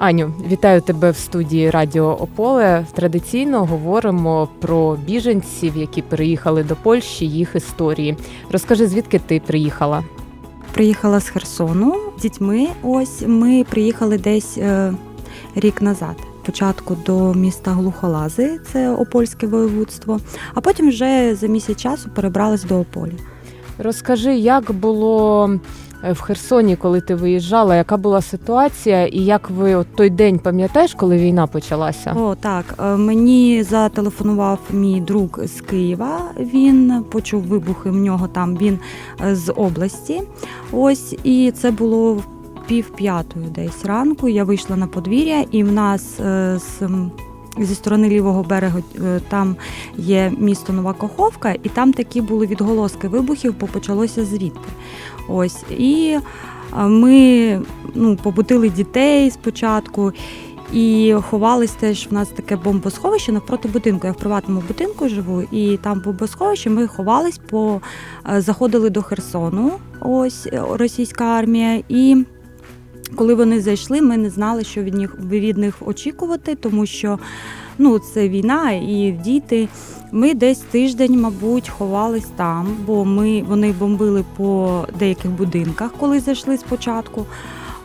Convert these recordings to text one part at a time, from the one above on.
Аню, вітаю тебе в студії Радіо Ополе. Традиційно говоримо про біженців, які переїхали до Польщі, їх історії. Розкажи, звідки ти приїхала? Приїхала з Херсону з дітьми. Ось ми приїхали десь е, рік назад. Спочатку до міста Глухолази, це Опольське воєводство, а потім вже за місяць часу перебрались до Ополя. Розкажи, як було е, в Херсоні, коли ти виїжджала, яка була ситуація, і як ви от той день пам'ятаєш, коли війна почалася? О, так. е, Мені зателефонував мій друг з Києва. Він почув вибухи в нього там. Він е, з області. Ось і це було пів п'ятої десь ранку. Я вийшла на подвір'я, і в нас з. Зі сторони лівого берегу е, там є місто Нова Каховка, і там такі були відголоски вибухів, бо почалося звідти. Ось і е, ми ну, побудили дітей спочатку. І ховались теж в нас таке бомбосховище навпроти будинку. Я в приватному будинку живу, і там бомбосховище. Ми ховались, по е, заходили до Херсону. Ось російська армія. І коли вони зайшли, ми не знали, що від них від них очікувати, тому що ну це війна і діти. Ми десь тиждень, мабуть, ховались там, бо ми вони бомбили по деяких будинках, коли зайшли спочатку.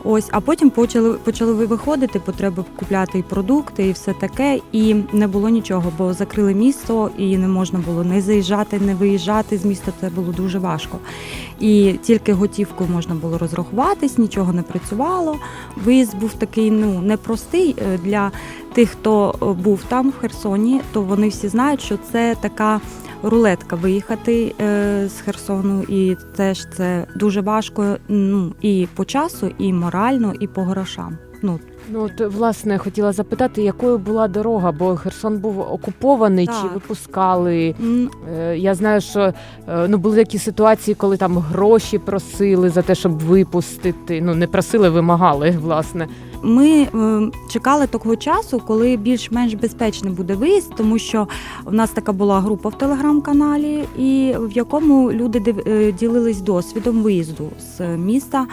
Ось, а потім почали почали виходити, потреби купляти і продукти, і все таке. І не було нічого, бо закрили місто, і не можна було не заїжджати, не виїжджати з міста. Це було дуже важко. І тільки готівкою можна було розрахуватись, нічого не працювало. Виїзд був такий ну непростий е, для тих, хто е, був там в Херсоні, то вони всі знають, що це така рулетка виїхати е, з Херсону, і теж це дуже важко. Ну і по часу, і морально, і по грошам. Ну Ну от власне хотіла запитати, якою була дорога, бо Херсон був окупований, чи Так. випускали. м, Е, Я знаю, що е, ну були такі ситуації, коли там гроші просили за те, щоб випустити. Ну не просили, вимагали, власне. ми е, чекали того часу, коли більш-менш безпечний буде виїзд, тому що в нас така була група в телеграм-каналі, і в якому люди див- е, ділились досвідом виїзду з міста.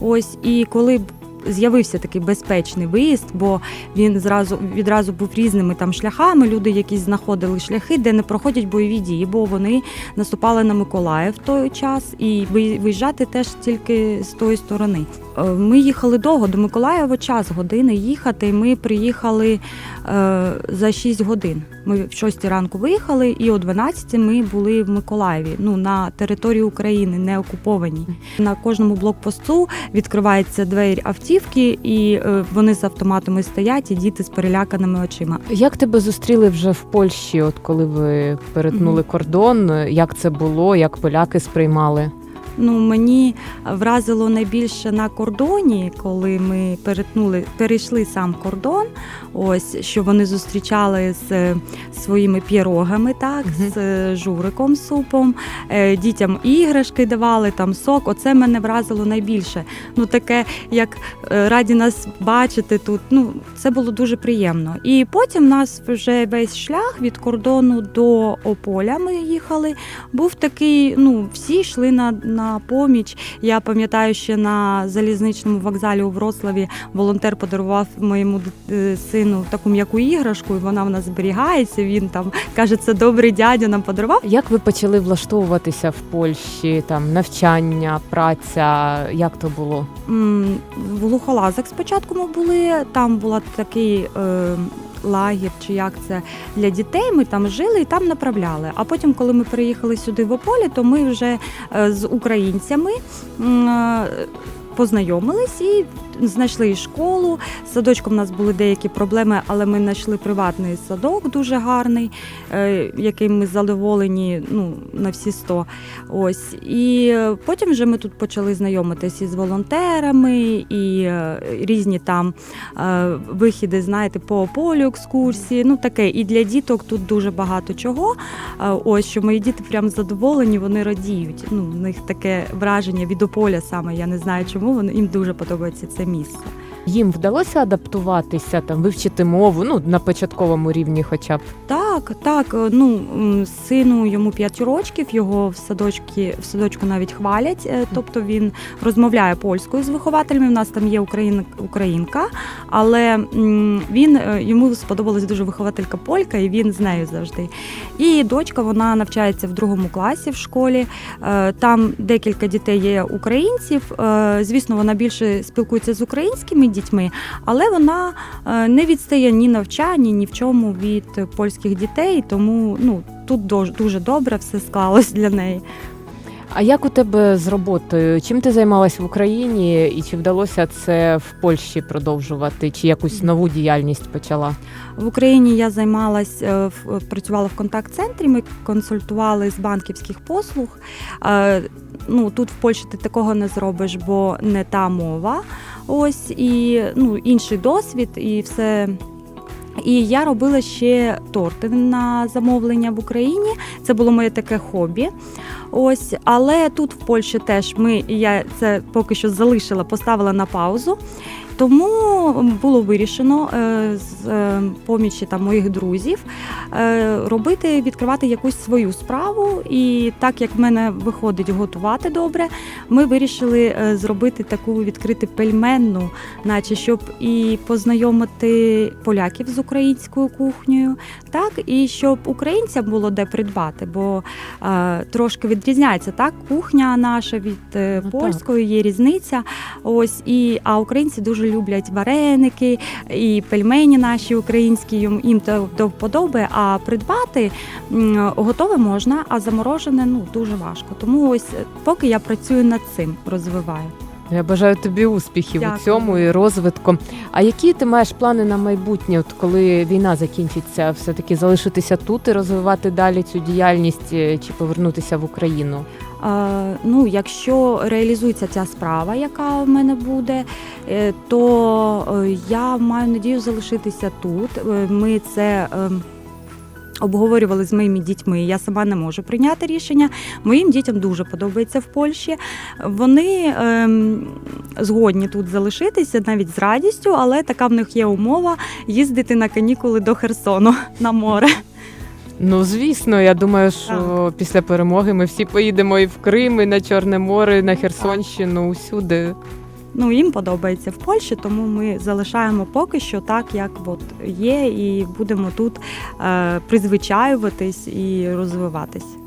Ось і коли б з'явився такий безпечний виїзд, бо він зразу відразу був різними там шляхами. Люди якісь знаходили шляхи, де не проходять бойові дії, бо вони наступали на Миколаїв в той час, і ви- виїжджати теж тільки з тої сторони. Е, Ми їхали довго до Миколаєва час години їхати. Ми приїхали е, за 6 годин. Ми в 6 ранку виїхали, і о 12 ми були в Миколаєві, ну на території України, не окупованій. На кожному блокпосту відкриваються двері автівки, і е, вони з автоматами стоять, і діти з переляканими очима. Як тебе зустріли вже в Польщі, от коли ви перетнули кордон? Як це було? Як поляки сприймали? Ну мені вразило найбільше на кордоні, коли ми перетнули, перейшли сам кордон. Ось що вони зустрічали з е, своїми пірогами, так Мгм. з е, журиком, супом, е, дітям іграшки давали, там сок. Оце мене вразило найбільше. Ну таке, як раді нас бачити тут. Ну це було дуже приємно. І потім нас вже весь шлях від кордону до Ополя. Ми їхали. Був такий, ну всі йшли на, на поміч. Я пам'ятаю, ще на залізничному вокзалі у Вроцлаві волонтер подарував моєму е, сину таку м'яку іграшку, і вона в нас зберігається. Він там каже, це добрий дядя нам подарував. Як ви почали влаштовуватися в Польщі? Там навчання, праця? Як то було? В Глухолазах спочатку ми були, там була такий. Е, Лагір чи як це для дітей. Ми там жили і там направляли. А потім, коли ми приїхали сюди в Ополі, то ми вже е, з українцями е, познайомились і знайшли школу. З садочком у нас були деякі проблеми, але ми знайшли приватний садок дуже гарний, е, яким ми задоволені ну, на всі 100. Ось. І е, потім вже ми тут почали знайомитися із волонтерами, і е, різні там вихіди, знаєте, по полю екскурсії. Ну таке. І для діток тут дуже багато чого. Ось що мої діти прям задоволені, вони радіють. Ну, в них таке враження від Ополя саме. Я не знаю, чому вони їм дуже подобається це місце. Їм вдалося адаптуватися, там вивчити мову, ну на початковому рівні, хоча б. Так, Так, так. е, Ну сину йому 5 років. Його в садочки в садочку навіть хвалять. е, Тобто він розмовляє польською з вихователями. У нас там є україн, українка, але він е, йому сподобалась дуже вихователька полька, і він з нею завжди. І дочка вона навчається в другому класі в школі. Там декілька дітей є українців. Звісно, вона більше спілкується з українськими дітьми, але вона не відстає ні навчанні, ні в чому від польських дітей. Тому ну тут дуже добре все склалось для неї. А як у тебе з роботою? Чим ти займалась в Україні і чи вдалося це в Польщі продовжувати? Чи якусь нову діяльність почала? В Україні я займалась, е, в- працювала в контакт-центрі. Ми консультували з банківських послуг. Е, Ну тут в Польщі ти такого не зробиш, бо не та мова. Ось і ну інший досвід, і все. І я робила ще торти на замовлення в Україні. Це було моє таке хобі. Ось, але тут в Польщі теж ми я це поки що залишила, поставила на паузу. Тому було вирішено е, з е, помічі там моїх друзів е, робити, відкривати якусь свою справу. І так як в мене виходить готувати добре, ми вирішили зробити таку відкрити пельменну, наче щоб і познайомити поляків з українською кухнею, так і щоб українцям було де придбати, бо трошки відрізняється так кухня наша від Ну, польської, є різниця. Ось і а українці дуже люблять вареники і пельмені наші українські. їм їм то до вподоби. А придбати готове можна, а заморожене ну дуже важко. Тому ось е, поки я працюю над цим, розвиваю. Я бажаю тобі успіхів Дякую. у цьому і розвитку. А які ти маєш плани на майбутнє, от коли війна закінчиться, все таки залишитися тут і розвивати далі цю діяльність е, чи повернутися в Україну? Ну, якщо реалізується ця справа, яка в мене буде, е, то е, я маю надію залишитися тут. Е, Ми це. ем, Обговорювали з моїми дітьми. Я сама не можу прийняти рішення. Моїм дітям дуже подобається в Польщі. Вони ем, згодні тут залишитися навіть з радістю, але така в них є умова їздити на канікули до Херсону на море. Ну звісно, я думаю, що після перемоги ми всі поїдемо і в Крим, і на Чорне море, і на Херсонщину, усюди. Ну, їм подобається в Польщі, тому ми залишаємо поки що так, як от є, і будемо тут е, призвичаюватись і розвиватись.